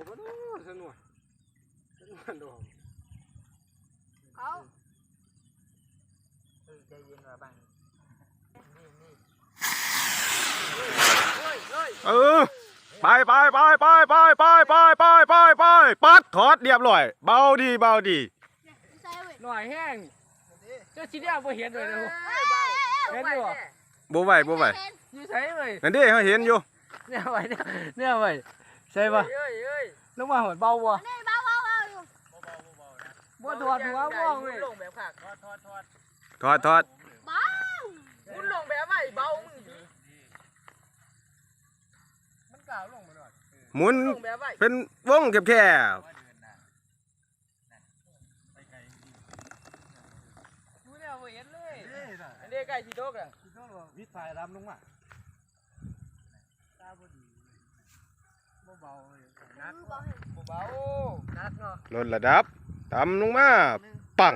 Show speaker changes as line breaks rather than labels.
เขาบ่เนาะสนุกสนุกดอก
เขา
เฮ้ยใจเย็นว่าบังนี่นี่
เฮ้ยเฮ้ย
เออไปไปไปไปไปไปไปไปไปไปปัดถอดเรียบร้อย เบาดีเบาดี
ใส่เว้ย
หน่อยแห้งเจ้าชิดยาบ่เห็นเลยนะ
เอ้ย
เห็นอยู่บ่
บ่ไหวบ่ไหว
เห็น
อยู่ใส่เว้ย
นั่นดิเขาเห็นอยู่
เนี่ยไว้เนี่ยเนี่ยไว้ ใช่ปะ
เฮ้ยเฮ้ย
ลงมาหดเบาบ่
นี่เบาเบาเบาอยู่
บ่ถอดหัวม่วงเว้ย
ลงแบบขาดทอดทอดทอด
ถอดถอด
เบา
มุนลงแบบไหวเบามึงดิ
มันกล่าวลงมาหน่อย
หมุน
ลงแบบไหว
เป็นวงแคบ
ดูเนี่ยบ่เห็นเลย
อันนี้ใกล้สิโตกอะ
วิสายดำลงมาตาบ่ดีบ่ เบาเลยนัก
เบาเห็น
เบานักเนาะ
ๆลดระดับต่ำลงมาปัง